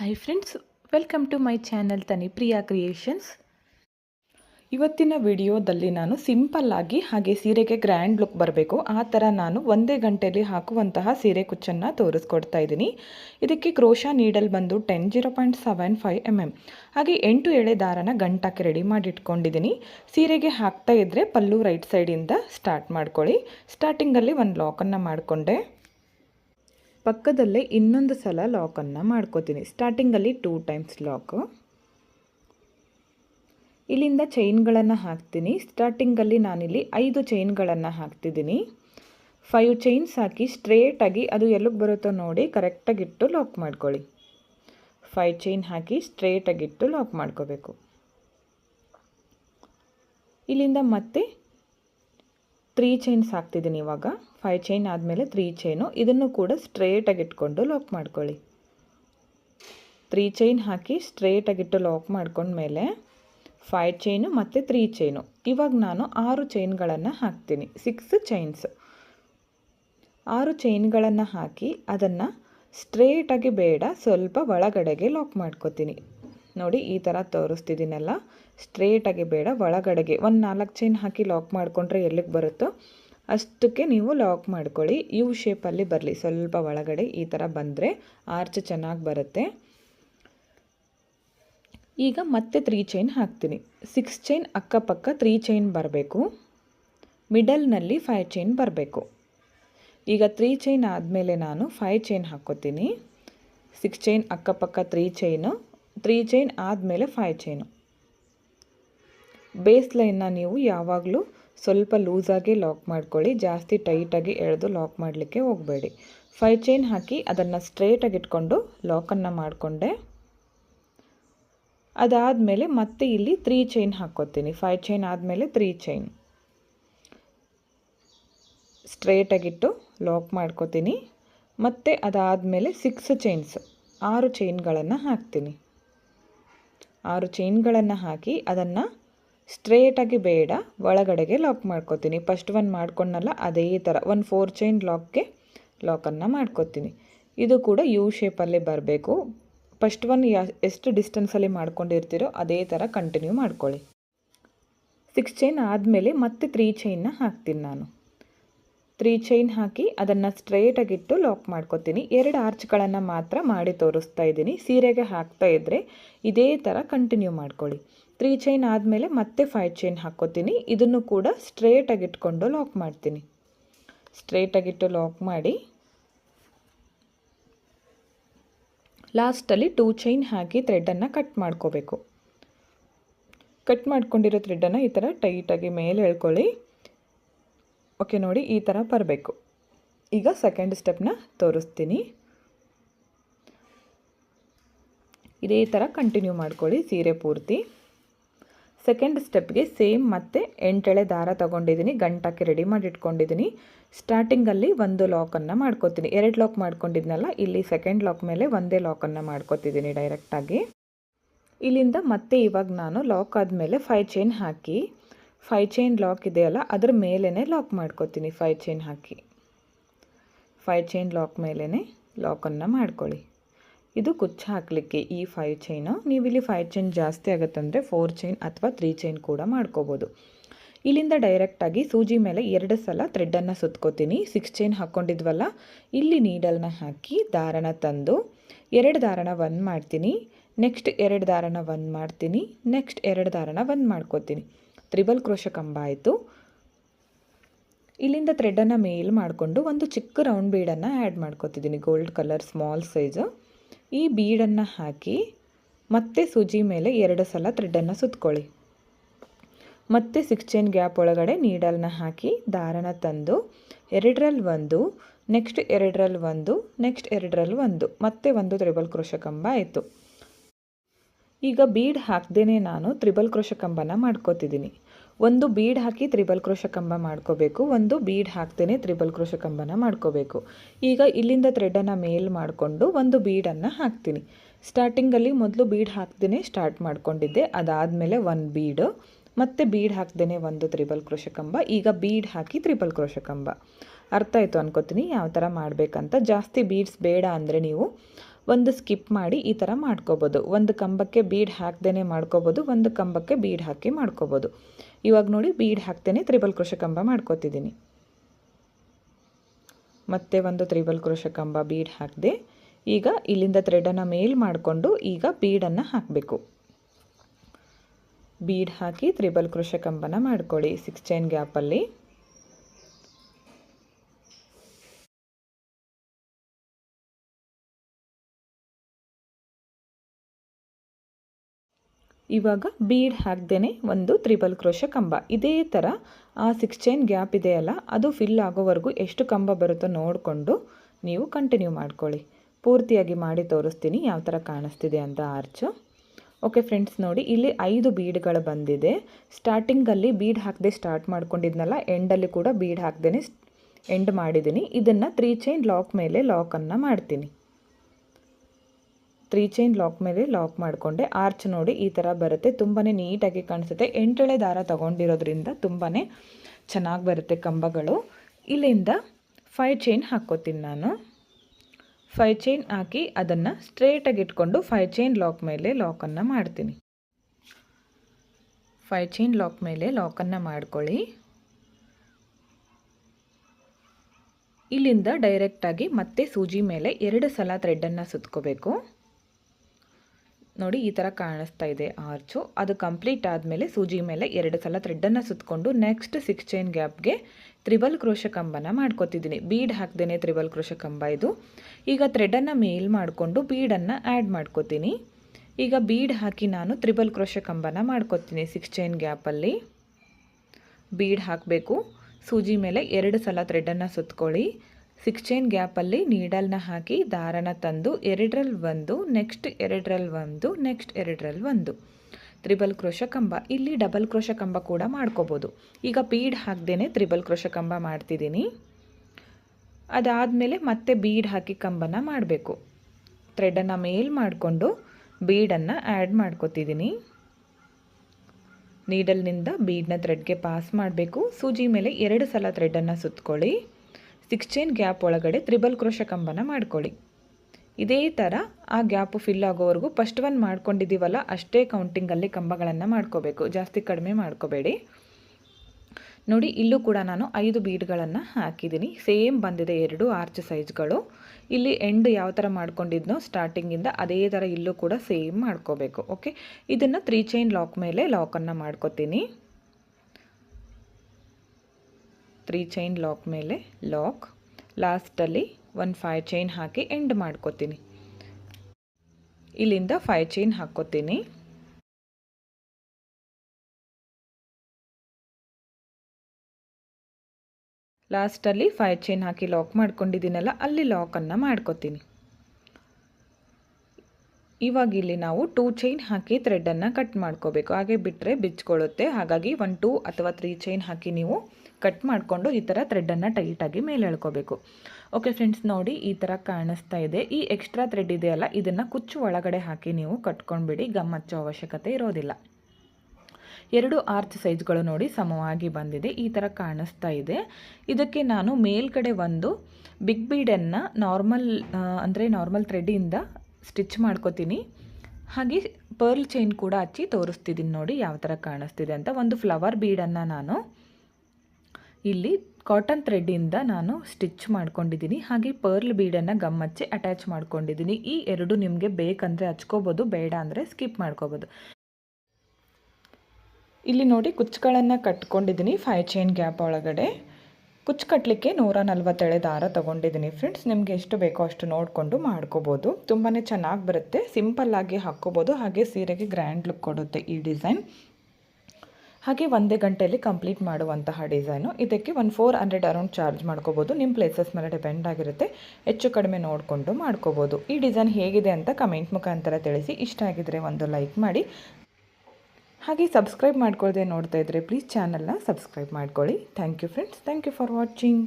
Hi friends welcome to my channel Tanipriya Creations ಇವತ್ತಿನ ವಿಡಿಯೋದಲ್ಲಿ ನಾನು ಸಿಂಪಲ್ಲಾಗಿ ಹಾಗೆ ಸೀರೆಗೆ ಗ್ರ್ಯಾಂಡ್ ಲುಕ್ ಬರಬೇಕು. ಆ ಥರ ನಾನು ಒಂದೇ ಗಂಟೆಯಲ್ಲಿ ಹಾಕುವಂತಹ ಸೀರೆ ಕುಚ್ಚನ್ನು ತೋರಿಸ್ಕೊಡ್ತಾ ಇದ್ದೀನಿ. ಇದಕ್ಕೆ ಕ್ರೋಶಾ ನೀಡಲ್ ಬಂದು ten zero point seven five M M ಹಾಗೆ ಎಂಟು ಎಳೆ ದಾರನ ಗಂಟಾಕಿ ರೆಡಿ ಮಾಡಿ ಇಟ್ಕೊಂಡಿದ್ದೀನಿ ಸೀರೆಗೆ ಹಾಕ್ತಾ ಇದ್ದರೆ ಪಲ್ಲು ರೈಟ್ ಸೈಡಿಂದ ಸ್ಟಾರ್ಟ್ ಮಾಡ್ಕೊಳ್ಳಿ. ಸ್ಟಾರ್ಟಿಂಗಲ್ಲಿ ಒಂದು ಲಾಕನ್ನು ಮಾಡಿಕೊಂಡೆ. ಪಕ್ಕದಲ್ಲೇ ಇನ್ನೊಂದು ಸಲ ಲಾಕನ್ನು ಮಾಡ್ಕೋತೀನಿ. ಸ್ಟಾರ್ಟಿಂಗಲ್ಲಿ ಟೂ ಟೈಮ್ಸ್ ಲಾಕು. ಇಲ್ಲಿಂದ ಚೈನ್ಗಳನ್ನು ಹಾಕ್ತೀನಿ. ಸ್ಟಾರ್ಟಿಂಗಲ್ಲಿ ನಾನಿಲ್ಲಿ ಐದು ಚೈನ್ಗಳನ್ನು ಹಾಕ್ತಿದ್ದೀನಿ. ಫೈವ್ ಚೈನ್ಸ್ ಹಾಕಿ ಸ್ಟ್ರೇಟಾಗಿ ಅದು ಎಲ್ಲಿಗೆ ಬರುತ್ತೋ ನೋಡಿ ಕರೆಕ್ಟಾಗಿಟ್ಟು ಲಾಕ್ ಮಾಡ್ಕೊಳ್ಳಿ. ಫೈವ್ ಚೈನ್ ಹಾಕಿ ಸ್ಟ್ರೇಟಾಗಿಟ್ಟು ಲಾಕ್ ಮಾಡ್ಕೋಬೇಕು. ಇಲ್ಲಿಂದ ಮತ್ತೆ ತ್ರೀ ಚೈನ್ಸ್ ಹಾಕ್ತಿದ್ದೀನಿ ಇವಾಗ. ಫೈವ್ ಚೈನ್ ಆದಮೇಲೆ ತ್ರೀ ಚೈನು ಇದನ್ನು ಕೂಡ ಸ್ಟ್ರೇಟಾಗಿ ಇಟ್ಕೊಂಡು ಲಾಕ್ ಮಾಡ್ಕೊಳ್ಳಿ. ತ್ರೀ ಚೈನ್ ಹಾಕಿ ಸ್ಟ್ರೇಟಾಗಿಟ್ಟು ಲಾಕ್ ಮಾಡ್ಕೊಂಡ್ಮೇಲೆ ಫೈವ್ ಚೈನು ಮತ್ತು ತ್ರೀ ಚೈನು ಇವಾಗ ನಾನು ಆರು ಚೈನ್ಗಳನ್ನು ಹಾಕ್ತೀನಿ. ಸಿಕ್ಸ್ ಚೈನ್ಸ್ ಆರು ಚೈನ್ಗಳನ್ನು ಹಾಕಿ ಅದನ್ನು ಸ್ಟ್ರೇಟಾಗಿ ಬೇಡ, ಸ್ವಲ್ಪ ಒಳಗಡೆಗೆ ಲಾಕ್ ಮಾಡ್ಕೋತೀನಿ. ನೋಡಿ ಈ ಥರ ತೋರಿಸ್ತಿದ್ದೀನಲ್ಲ. ಸ್ಟ್ರೇಟಾಗಿ ಬೇಡ, ಒಳಗಡೆಗೆ ಒಂದು ನಾಲ್ಕು ಚೈನ್ ಹಾಕಿ ಲಾಕ್ ಮಾಡಿಕೊಂಡ್ರೆ ಎಲ್ಲಿಗೆ ಬರುತ್ತೋ ಅಷ್ಟಕ್ಕೆ ನೀವು ಲಾಕ್ ಮಾಡ್ಕೊಳ್ಳಿ. ಯು ಶೇಪಲ್ಲಿ ಬರಲಿ, ಸ್ವಲ್ಪ ಒಳಗಡೆ ಈ ಥರ ಬಂದರೆ ಆರ್ಚ್ ಚೆನ್ನಾಗಿ ಬರುತ್ತೆ. ಈಗ ಮತ್ತೆ ತ್ರೀ ಚೈನ್ ಹಾಕ್ತೀನಿ. ಸಿಕ್ಸ್ ಚೈನ್ ಅಕ್ಕಪಕ್ಕ ತ್ರೀ ಚೈನ್ ಬರಬೇಕು. ಮಿಡಲ್ನಲ್ಲಿ ಫೈವ್ ಚೈನ್ ಬರಬೇಕು. ಈಗ ತ್ರೀ ಚೈನ್ ಆದಮೇಲೆ ನಾನು ಫೈವ್ ಚೈನ್ ಹಾಕ್ಕೋತೀನಿ. ಸಿಕ್ಸ್ ಚೈನ್ ಅಕ್ಕಪಕ್ಕ ತ್ರೀ ಚೈನು ತ್ರೀ ಚೈನ್ ಆದಮೇಲೆ ಫೈವ್ ಚೈನು ಬೇಸ್ ಲೈನ್ನ ನೀವು ಯಾವಾಗಲೂ ಸ್ವಲ್ಪ ಲೂಸಾಗಿ ಲಾಕ್ ಮಾಡ್ಕೊಳ್ಳಿ, ಜಾಸ್ತಿ ಟೈಟಾಗಿ ಎಳೆದು ಲಾಕ್ ಮಾಡಲಿಕ್ಕೆ ಹೋಗಬೇಡಿ. ಫೈ ಚೈನ್ ಹಾಕಿ ಅದನ್ನು ಸ್ಟ್ರೇಟಾಗಿ ಇಟ್ಕೊಂಡು ಲಾಕನ್ನು ಮಾಡಿಕೊಂಡೆ. ಅದಾದಮೇಲೆ ಮತ್ತೆ ಇಲ್ಲಿ ತ್ರೀ ಚೈನ್ ಹಾಕ್ಕೋತೀನಿ. ಫೈ ಚೈನ್ ಆದಮೇಲೆ ತ್ರೀ ಚೈನ್. ಸ್ಟ್ರೇಟಾಗಿಟ್ಟು ಲಾಕ್ ಮಾಡ್ಕೋತೀನಿ. ಮತ್ತು ಅದಾದಮೇಲೆ ಸಿಕ್ಸ್ ಚೈನ್ಸ್, ಆರು ಚೈನ್ಗಳನ್ನು ಹಾಕ್ತೀನಿ. ಆರು ಚೈನ್ಗಳನ್ನು ಹಾಕಿ ಅದನ್ನು ಸ್ಟ್ರೇಟಾಗಿ ಬೇಡ, ಒಳಗಡೆಗೆ ಲಾಕ್ ಮಾಡ್ಕೋತೀನಿ. ಫಸ್ಟ್ ಒನ್ ಮಾಡ್ಕೊಂಡಲ್ಲ ಅದೇ ಥರ. ಒಂದು ಫೋರ್ ಚೈನ್ ಲಾಕ್ಗೆ ಲಾಕನ್ನು ಮಾಡ್ಕೋತೀನಿ. ಇದು ಕೂಡ ಯು ಶೇಪಲ್ಲೇ ಬರಬೇಕು. ಫಸ್ಟ್ ಒನ್ ಎಷ್ಟು ಡಿಸ್ಟೆನ್ಸಲ್ಲಿ ಮಾಡ್ಕೊಂಡಿರ್ತೀರೋ ಅದೇ ಥರ ಕಂಟಿನ್ಯೂ ಮಾಡ್ಕೊಳ್ಳಿ. ಸಿಕ್ಸ್ ಚೈನ್ ಆದಮೇಲೆ ಮತ್ತೆ ತ್ರೀ ಚೈನ್ನ ಹಾಕ್ತೀನಿ ನಾನು. ತ್ರೀ ಚೈನ್ ಹಾಕಿ ಅದನ್ನು ಸ್ಟ್ರೇಟಾಗಿಟ್ಟು ಲಾಕ್ ಮಾಡ್ಕೋತೀನಿ. ಎರಡು ಆರ್ಚ್ಗಳನ್ನು ಮಾತ್ರ ಮಾಡಿ ತೋರಿಸ್ತಾ ಇದ್ದೀನಿ. ಸೀರೆಗೆ ಹಾಕ್ತಾ ಇದ್ದರೆ ಇದೇ ಥರ ಕಂಟಿನ್ಯೂ ಮಾಡ್ಕೊಳ್ಳಿ. ತ್ರೀ ಚೈನ್ ಆದಮೇಲೆ ಮತ್ತೆ ಫೈವ್ ಚೈನ್ ಹಾಕ್ಕೋತೀನಿ. ಇದನ್ನು ಕೂಡ ಸ್ಟ್ರೇಟಾಗಿ ಇಟ್ಕೊಂಡು ಲಾಕ್ ಮಾಡ್ತೀನಿ. ಸ್ಟ್ರೇಟಾಗಿಟ್ಟು ಲಾಕ್ ಮಾಡಿ ಲಾಸ್ಟಲ್ಲಿ ಟೂ ಚೈನ್ ಹಾಕಿ ಥ್ರೆಡನ್ನು ಕಟ್ ಮಾಡ್ಕೋಬೇಕು. ಕಟ್ ಮಾಡ್ಕೊಂಡಿರೋ ಥ್ರೆಡನ್ನು ಈ ಥರ ಟೈಟಾಗಿ ಮೇಲೆ ಎಳ್ಕೊಳ್ಳಿ. ಓಕೆ, ನೋಡಿ ಈ ಥರ ಬರಬೇಕು. ಈಗ ಸೆಕೆಂಡ್ ಸ್ಟೆಪ್ನ ತೋರಿಸ್ತೀನಿ. ಇದೇ ಥರ ಕಂಟಿನ್ಯೂ ಮಾಡ್ಕೊಳ್ಳಿ ಸೀರೆ ಪೂರ್ತಿ. ಸೆಕೆಂಡ್ ಸ್ಟೆಪ್ಗೆ ಸೇಮ್ ಮತ್ತೆ ಎಂಟೆಳೆ ದಾರ ತೊಗೊಂಡಿದ್ದೀನಿ ಗಂಟಾಕಿ ರೆಡಿ ಮಾಡಿ ಇಟ್ಕೊಂಡಿದ್ದೀನಿ ಸ್ಟಾರ್ಟಿಂಗಲ್ಲಿ ಒಂದು ಲಾಕನ್ನು ಮಾಡ್ಕೋತೀನಿ. ಎರಡು ಲಾಕ್ ಮಾಡ್ಕೊಂಡಿದ್ನಲ್ಲ, ಇಲ್ಲಿ ಸೆಕೆಂಡ್ ಲಾಕ್ ಮೇಲೆ ಒಂದೇ ಲಾಕನ್ನು ಮಾಡ್ಕೋತಿದ್ದೀನಿ ಡೈರೆಕ್ಟಾಗಿ ಇಲ್ಲಿಂದ ಮತ್ತೆ ಇವಾಗ ನಾನು ಲಾಕ್ ಆದಮೇಲೆ ಫೈವ್ ಚೈನ್ ಹಾಕಿ ಫೈವ್ ಚೈನ್ ಲಾಕ್ ಇದೆಯಲ್ಲ ಅದ್ರ ಮೇಲೇ ಲಾಕ್ ಮಾಡ್ಕೋತೀನಿ ಫೈವ್ ಚೈನ್ ಹಾಕಿ. ಫೈವ್ ಚೈನ್ ಲಾಕ್ ಮೇಲೇ ಲಾಕನ್ನು ಮಾಡ್ಕೊಳ್ಳಿ. ಇದು ಕುಚ್ಚ ಹಾಕಲಿಕ್ಕೆ ಈ ಫೈವ್ ಚೈನು ನೀವು ಇಲ್ಲಿ ಫೈವ್ ಚೈನ್ ಜಾಸ್ತಿ ಆಗುತ್ತಂದರೆ ಫೋರ್ ಚೈನ್ ಅಥವಾ ತ್ರೀ ಚೈನ್ ಕೂಡ ಮಾಡ್ಕೋಬೋದು. ಇಲ್ಲಿಂದ ಡೈರೆಕ್ಟಾಗಿ ಸೂಜಿ ಮೇಲೆ ಎರಡು ಸಲ ಥ್ರೆಡ್ಡನ್ನು ಸುತ್ಕೋತೀನಿ. ಸಿಕ್ಸ್ ಚೈನ್ ಹಾಕ್ಕೊಂಡಿದ್ವಲ್ಲ ಇಲ್ಲಿ ನೀಡಲ್ನ ಹಾಕಿ ದಾರನ ತಂದು ಎರಡು ದಾರನ ಒನ್ ಮಾಡ್ತೀನಿ. ನೆಕ್ಸ್ಟ್ ಎರಡು ದಾರನ ಒನ್ ಮಾಡ್ತೀನಿ. ನೆಕ್ಸ್ಟ್ ಎರಡು ದಾರನ ಒನ್ ಮಾಡ್ಕೋತೀನಿ. ತ್ರಿಬಲ್ ಕ್ರೋಶ ಕಂಬ ಆಯಿತು. ಇಲ್ಲಿಂದ ಥ್ರೆಡನ್ನು ಮೇಲ್ ಮಾಡಿಕೊಂಡು ಒಂದು ಚಿಕ್ಕ ರೌಂಡ್ ಬೀಡನ್ನು ಆ್ಯಡ್ ಮಾಡ್ಕೋತಿದ್ದೀನಿ ಗೋಲ್ಡ್ ಕಲರ್ ಸ್ಮಾಲ್ ಸೈಜು ಈ ಬೀಡನ್ನು ಹಾಕಿ ಮತ್ತೆ ಸೂಜಿ ಮೇಲೆ ಎರಡು ಸಲ ಥ್ರೆಡನ್ನು ಸುತ್ಕೊಳ್ಳಿ. ಮತ್ತೆ ಸಿಕ್ಸ್ ಚೈನ್ ಗ್ಯಾಪ್ ಒಳಗಡೆ ನೀಡಲ್ನ ಹಾಕಿ ದಾರನ ತಂದು ಎರಡರಲ್ಲಿ ಒಂದು ನೆಕ್ಸ್ಟ್ ಎರಡರಲ್ಲಿ ಒಂದು ನೆಕ್ಸ್ಟ್ ಎರಡರಲ್ಲಿ ಒಂದು, ಮತ್ತೆ ಒಂದು ತ್ರಿಬಲ್ ಕ್ರೋಶ ಕಂಬ ಆಯಿತು. ಈಗ ಬೀಡ್ ಹಾಕ್ದೇ ನಾನು ತ್ರಿಬಲ್ ಕ್ರೋಶ ಕಂಬನ ಮಾಡ್ಕೋತಿದ್ದೀನಿ ಒಂದು ಬೀಡ್ ಹಾಕಿ ತ್ರಿಬಲ್ ಕ್ರೋಶ ಕಂಬ ಮಾಡ್ಕೋಬೇಕು. ಒಂದು ಬೀಡ್ ಹಾಕ್ತೇನೆ ತ್ರಿಬಲ್ ಕ್ರೋಶ ಕಂಬನ ಮಾಡ್ಕೋಬೇಕು. ಈಗ ಇಲ್ಲಿಂದ ಥ್ರೆಡನ್ನು ಮೇಲ್ ಮಾಡಿಕೊಂಡು ಒಂದು ಬೀಡನ್ನು ಹಾಕ್ತೀನಿ. ಸ್ಟಾರ್ಟಿಂಗಲ್ಲಿ ಮೊದಲು ಬೀಡ್ ಹಾಕ್ದೇ ಸ್ಟಾರ್ಟ್ ಮಾಡ್ಕೊಂಡಿದ್ದೆ. ಅದಾದಮೇಲೆ ಒಂದು ಬೀಡು, ಮತ್ತು ಬೀಡ್ ಹಾಕ್ದೇ ಒಂದು ತ್ರಿಬಲ್ ಕ್ರೋಶ ಕಂಬ, ಈಗ ಬೀಡ್ ಹಾಕಿ ತ್ರಿಬಲ್ ಕ್ರೋಶ ಕಂಬ. ಅರ್ಥ ಆಯಿತು ಅನ್ಕೋತೀನಿ ಯಾವ ಥರ ಮಾಡಬೇಕಂತ. ಜಾಸ್ತಿ ಬೀಡ್ಸ್ ಬೇಡ ಅಂದರೆ ನೀವು ಒಂದು ಸ್ಕಿಪ್ ಮಾಡಿ ಈ ಥರ ಮಾಡ್ಕೋಬೋದು. ಒಂದು ಕಂಬಕ್ಕೆ ಬೀಡ್ ಹಾಕ್ದೇ ಮಾಡ್ಕೋಬೋದು, ಒಂದು ಕಂಬಕ್ಕೆ ಬೀಡ್ ಹಾಕಿ ಮಾಡ್ಕೋಬೋದು. ಇವಾಗ ನೋಡಿ ಬೀಡ್ ಹಾಕ್ತೇನೆ ತ್ರಿಬಲ್ ಕೃಷ ಕಂಬ ಮಾಡ್ಕೋತಿದ್ದೀನಿ. ಮತ್ತೆ ಒಂದು ತ್ರಿಬಲ್ ಕೃಷ ಕಂಬ ಬೀಡ್ ಹಾಕಿದೆ, ಈಗ ಇಲ್ಲಿಂದ ಥ್ರೆಡನ್ನು ಮೇಲ್ ಮಾಡಿಕೊಂಡು ಈಗ ಬೀಡನ್ನು ಹಾಕಬೇಕು. ಬೀಡ್ ಹಾಕಿ ತ್ರಿಬಲ್ ಕೃಷ ಕಂಬನ ಮಾಡ್ಕೊಳ್ಳಿ ಸಿಕ್ಸ್ ಚೈನ್ ಗ್ಯಾಪಲ್ಲಿ ಇವಾಗ ಬೀಡ್ ಹಾಕ್ದೇ ಒಂದು ತ್ರಿಬಲ್ ಕ್ರೋಶ ಕಂಬ. ಇದೇ ಥರ ಆ ಸಿಕ್ಸ್ ಚೈನ್ ಗ್ಯಾಪ್ ಇದೆಯಲ್ಲ ಅದು ಫಿಲ್ ಆಗೋವರೆಗೂ ಎಷ್ಟು ಕಂಬ ಬರುತ್ತೋ ನೋಡಿಕೊಂಡು ನೀವು ಕಂಟಿನ್ಯೂ ಮಾಡ್ಕೊಳ್ಳಿ. ಪೂರ್ತಿಯಾಗಿ ಮಾಡಿ ತೋರಿಸ್ತೀನಿ ಯಾವ ಥರ ಕಾಣಿಸ್ತಿದೆ ಅಂತ ಆರ್ಚು ಓಕೆ ಫ್ರೆಂಡ್ಸ್ ನೋಡಿ ಇಲ್ಲಿ ಐದು ಬೀಡ್ಗಳು ಬಂದಿದೆ. ಸ್ಟಾರ್ಟಿಂಗಲ್ಲಿ ಬೀಡ್ ಹಾಕದೆ ಸ್ಟಾರ್ಟ್ ಮಾಡ್ಕೊಂಡಿದ್ನಲ್ಲ ಎಂಡಲ್ಲಿ ಕೂಡ ಬೀಡ್ ಹಾಕ್ದೇ ಎಂಡ್ ಮಾಡಿದ್ದೀನಿ. ಇದನ್ನು ತ್ರೀ ಚೈನ್ ಲಾಕ್ ಮೇಲೆ ಲಾಕನ್ನು ಮಾಡ್ತೀನಿ. ತ್ರೀ ಚೈನ್ ಲಾಕ್ ಮೇಲೆ ಲಾಕ್ ಮಾಡಿಕೊಂಡೆ. ಆರ್ಚ್ ನೋಡಿ ಈ ಥರ ಬರುತ್ತೆ. ತುಂಬಾ ನೀಟಾಗಿ ಕಾಣಿಸುತ್ತೆ. ಎಂಟಳೆ ದಾರ ತೊಗೊಂಡಿರೋದ್ರಿಂದ ತುಂಬಾ ಚೆನ್ನಾಗಿ ಬರುತ್ತೆ ಕಂಬಗಳು. ಇಲ್ಲಿಂದ ಫೈವ್ ಚೈನ್ ಹಾಕ್ಕೋತೀನಿ ನಾನು. ಫೈವ್ ಚೈನ್ ಹಾಕಿ ಅದನ್ನು ಸ್ಟ್ರೇಟಾಗಿ ಇಟ್ಕೊಂಡು ಫೈವ್ ಚೈನ್ ಲಾಕ್ ಮೇಲೆ ಲಾಕನ್ನು ಮಾಡ್ತೀನಿ. ಫೈವ್ ಚೈನ್ ಲಾಕ್ ಮೇಲೆ ಲಾಕನ್ನು ಮಾಡ್ಕೊಳ್ಳಿ. ಇಲ್ಲಿಂದ ಡೈರೆಕ್ಟಾಗಿ ಮತ್ತೆ ಸೂಜಿ ಮೇಲೆ ಎರಡು ಸಲ ಥ್ರೆಡ್ಡನ್ನು ಸುತ್ಕೋಬೇಕು. ನೋಡಿ ಈ ಥರ ಕಾಣಿಸ್ತಾ ಇದೆ ಆರ್ಚು. ಅದು ಕಂಪ್ಲೀಟ್ ಆದಮೇಲೆ ಸೂಜಿ ಮೇಲೆ ಎರಡು ಸಲ ಥ್ರೆಡ್ಡನ್ನು ಸುತ್ತಕೊಂಡು ನೆಕ್ಸ್ಟ್ ಸಿಕ್ಸ್ ಚೈನ್ ಗ್ಯಾಪ್ಗೆ ತ್ರಿಬಲ್ ಕ್ರೋಶ ಕಂಬನ ಮಾಡ್ಕೊತಿದ್ದೀನಿ. ಬೀಡ್ ಹಾಕ್ದೇನೆ ತ್ರಿಬಲ್ ಕ್ರೋಶ ಕಂಬ ಇದು. ಈಗ ಥ್ರೆಡನ್ನು ಮೇಲ್ ಮಾಡಿಕೊಂಡು ಬೀಡನ್ನು ಆ್ಯಡ್ ಮಾಡ್ಕೋತೀನಿ. ಈಗ ಬೀಡ್ ಹಾಕಿ ನಾನು ತ್ರಿಬಲ್ ಕ್ರೋಶ ಕಂಬನ ಮಾಡ್ಕೊತೀನಿ ಸಿಕ್ಸ್ ಚೈನ್ ಗ್ಯಾಪಲ್ಲಿ ಬೀಡ್ ಹಾಕಬೇಕು. ಸೂಜಿ ಮೇಲೆ ಎರಡು ಸಲ ಥ್ರೆಡನ್ನು ಸುತ್ಕೊಳ್ಳಿ. ಸಿಕ್ಸ್ ಚೈನ್ ಗ್ಯಾಪಲ್ಲಿ ನೀಡಲ್ನ ಹಾಕಿ ದಾರನ ತಂದು ಎರಡರಲ್ಲಿ ಒಂದು, ನೆಕ್ಸ್ಟ್ ಎರಡರಲ್ಲಿ ಒಂದು, ನೆಕ್ಸ್ಟ್ ಎರಡರಲ್ಲಿ ಒಂದು. ತ್ರಿಬಲ್ ಕ್ರೋಶ ಕಂಬ, ಇಲ್ಲಿ ಡಬಲ್ ಕ್ರೋಶ ಕಂಬ ಕೂಡ ಮಾಡ್ಕೋಬೋದು. ಈಗ ಬೀಡ್ ಹಾಕ್ದೇ ತ್ರಿಬಲ್ ಕ್ರೋಶ ಕಂಬ ಮಾಡ್ತಿದ್ದೀನಿ. ಅದಾದಮೇಲೆ ಮತ್ತೆ ಬೀಡ್ ಹಾಕಿ ಕಂಬನ ಮಾಡಬೇಕು. ಥ್ರೆಡನ್ನು ಮೇಲ್ ಮಾಡಿಕೊಂಡು ಬೀಡನ್ನು ಆ್ಯಡ್ ಮಾಡ್ಕೋತಿದ್ದೀನಿ. ನೀಡಲ್ನಿಂದ ಬೀಡನ್ನ ಥ್ರೆಡ್ಗೆ ಪಾಸ್ ಮಾಡಬೇಕು. ಸೂಜಿ ಮೇಲೆ ಎರಡು ಸಲ ಥ್ರೆಡನ್ನು ಸುತ್ತಕೊಳ್ಳಿ ಸಿಕ್ಸ್ ಚೈನ್ ಗ್ಯಾಪ್ ಒಳಗಡೆ ತ್ರಿಬಲ್ ಕ್ರೋಶ ಕಂಬನ ಮಾಡ್ಕೊಳ್ಳಿ. ಇದೇ ಥರ ಆ ಗ್ಯಾಪು ಫಿಲ್ ಆಗೋವರೆಗೂ ಫಸ್ಟ್ ಒನ್ ಮಾಡ್ಕೊಂಡಿದ್ದೀವಲ್ಲ, ಅಷ್ಟೇ ಕೌಂಟಿಂಗಲ್ಲಿ ಕಂಬಗಳನ್ನು ಮಾಡ್ಕೋಬೇಕು. ಜಾಸ್ತಿ ಕಡಿಮೆ ಮಾಡ್ಕೋಬೇಡಿ. ನೋಡಿ, ಇಲ್ಲೂ ಕೂಡ ನಾನು ಐದು ಬೀಡ್ಗಳನ್ನು ಹಾಕಿದ್ದೀನಿ ಸೇಮ್ ಬಂದಿದೆ ಎರಡು ಆರ್ಚ್ ಸೈಜ್ಗಳು ಇಲ್ಲಿ ಎಂಡ್ ಯಾವ ಥರ ಮಾಡ್ಕೊಂಡಿದ್ನೋ ಸ್ಟಾರ್ಟಿಂಗಿಂದ ಅದೇ ಥರ ಇಲ್ಲೂ ಕೂಡ ಸೇಮ್ ಮಾಡ್ಕೋಬೇಕು. ಓಕೆ ಇದನ್ನು ತ್ರೀ ಚೈನ್ ಲಾಕ್ ಮೇಲೆ ಲಾಕನ್ನು ಮಾಡ್ಕೋತೀನಿ. ತ್ರೀ ಚೈನ್ ಲಾಕ್ ಮೇಲೆ ಲಾಕ್ ಲಾಸ್ಟಲ್ಲಿ ಒಂದು ಫೈವ್ ಚೈನ್ ಹಾಕಿ ಎಂಡ್ ಮಾಡ್ಕೋತೀನಿ. ಇಲ್ಲಿಂದ ಫೈವ್ ಚೈನ್ ಹಾಕ್ಕೋತೀನಿ. ಲಾಸ್ಟಲ್ಲಿ ಫೈವ್ ಚೈನ್ ಹಾಕಿ ಲಾಕ್ ಮಾಡ್ಕೊಂಡಿದ್ದೀನಲ್ಲ, ಅಲ್ಲಿ ಲಾಕನ್ನು ಮಾಡ್ಕೋತೀನಿ. ಇವಾಗ ಇಲ್ಲಿ ನಾವು ಟೂ ಚೈನ್ ಹಾಕಿ ಥ್ರೆಡನ್ನು ಕಟ್ ಮಾಡ್ಕೋಬೇಕು. ಹಾಗೆ ಬಿಟ್ಟರೆ ಬಿಚ್ಕೊಳ್ಳುತ್ತೆ. ಹಾಗಾಗಿ ಒನ್ ಟೂ ಅಥವಾ ತ್ರೀ ಚೈನ್ ಹಾಕಿ ನೀವು ಕಟ್ ಮಾಡಿಕೊಂಡು ಈ ಥರ ಥ್ರೆಡ್ಡನ್ನು ಟೈಟಾಗಿ ಮೇಲೆ ಎಳ್ಕೋಬೇಕು. ಓಕೆ ಫ್ರೆಂಡ್ಸ್ ನೋಡಿ ಈ ಥರ ಕಾಣಿಸ್ತಾ ಇದೆ. ಈ ಎಕ್ಸ್ಟ್ರಾ ಥ್ರೆಡ್ ಇದೆಯಲ್ಲ ಇದನ್ನು ಕುಚ್ಚು ಒಳಗಡೆ ಹಾಕಿ ನೀವು ಕಟ್ಕೊಂಡ್ಬಿಡಿ ಗಮ್ ಹಚ್ಚೋ ಅವಶ್ಯಕತೆ ಇರೋದಿಲ್ಲ. ಎರಡು ಆರ್ಚ್ ಸೈಜ್ಗಳು ನೋಡಿ ಸಮವಾಗಿ ಬಂದಿದೆ, ಈ ಥರ ಕಾಣಿಸ್ತಾ ಇದೆ. ಇದಕ್ಕೆ ನಾನು ಮೇಲ್ಗಡೆ ಒಂದು ಬಿಗ್ ಬೀಡನ್ನು ನಾರ್ಮಲ್ ಅಂದರೆ ನಾರ್ಮಲ್ ಥ್ರೆಡ್ಡಿಂದ ಸ್ಟಿಚ್ ಮಾಡ್ಕೋತೀನಿ. ಹಾಗೆ ಪರ್ಲ್ ಚೈನ್ ಕೂಡ ಹಚ್ಚಿ ತೋರಿಸ್ತಿದ್ದೀನಿ ನೋಡಿ ಯಾವ ಥರ ಕಾಣಿಸ್ತಿದೆ ಅಂತ. ಒಂದು ಫ್ಲವರ್ ಬೀಡನ್ನು ನಾನು ಇಲ್ಲಿ ಕಾಟನ್ ಥ್ರೆಡ್ಡಿಂದ ನಾನು ಸ್ಟಿಚ್ ಮಾಡ್ಕೊಂಡಿದ್ದೀನಿ ಹಾಗೆ ಪರ್ಲ್ ಬೀಡನ್ನು ಗಮ್ಮಚ್ಚಿ ಅಟ್ಯಾಚ್ ಮಾಡ್ಕೊಂಡಿದ್ದೀನಿ ಈ ಎರಡು ನಿಮಗೆ ಬೇಕಂದರೆ ಹಚ್ಕೋಬೋದು, ಬೇಡ ಅಂದರೆ ಸ್ಕಿಪ್ ಮಾಡ್ಕೋಬೋದು. ಇಲ್ಲಿ ನೋಡಿ ಕುಚ್ಚುಗಳನ್ನು ಕಟ್ಕೊಂಡಿದ್ದೀನಿ ಫೈವ್ ಚೈನ್ ಗ್ಯಾಪ್ ಒಳಗಡೆ. ಕುಚ್ಚು ಕಟ್ಟಲಿಕ್ಕೆ ನೂರ ನಲ್ವತ್ತೇಳೆ ದಾರ ತೊಗೊಂಡಿದ್ದೀನಿ ಫ್ರೆಂಡ್ಸ್ ನಿಮಗೆ ಎಷ್ಟು ಬೇಕೋ ಅಷ್ಟು ನೋಡಿಕೊಂಡು ಮಾಡ್ಕೋಬೋದು. ತುಂಬಾ ಚೆನ್ನಾಗಿ ಬರುತ್ತೆ. ಸಿಂಪಲ್ಲಾಗಿ ಹಾಕ್ಕೋಬೋದು. ಹಾಗೆ ಸೀರೆಗೆ ಗ್ರ್ಯಾಂಡ್ ಲುಕ್ ಕೊಡುತ್ತೆ ಈ ಡಿಸೈನ್ ಹಾಗೆ ಒಂದೇ ಗಂಟೆಯಲ್ಲಿ ಕಂಪ್ಲೀಟ್ ಮಾಡುವಂತಹ ಡಿಸೈನು. ಇದಕ್ಕೆ ಒಂದು ಫೋರ್ ಹಂಡ್ರೆಡ್ ಅರೌಂಡ್ ಚಾರ್ಜ್ ಮಾಡ್ಕೋಬೋದು. ನಿಮ್ಮ ಪ್ಲೇಸಸ್ ಮೇಲೆ ಡಿಪೆಂಡ್ ಆಗಿರುತ್ತೆ. ಹೆಚ್ಚು ಕಡಿಮೆ ನೋಡಿಕೊಂಡು ಮಾಡ್ಕೋಬೋದು. ಈ ಡಿಸೈನ್ ಹೇಗಿದೆ ಅಂತ ಕಮೆಂಟ್ ಮುಖಾಂತರ ತಿಳಿಸಿ. ಇಷ್ಟ ಆಗಿದ್ರೆ ಒಂದು ಲೈಕ್ ಮಾಡಿ. ಹಾಗೆ ಸಬ್ಸ್ಕ್ರೈಬ್ ಮಾಡ್ಕೊಳ್ಳದೆ ನೋಡ್ತಾ ಇದ್ದರೆ ಪ್ಲೀಸ್ ಚಾನಲ್ನ ಸಬ್ಸ್ಕ್ರೈಬ್ ಮಾಡ್ಕೊಳ್ಳಿ. Thank you friends thank you for watching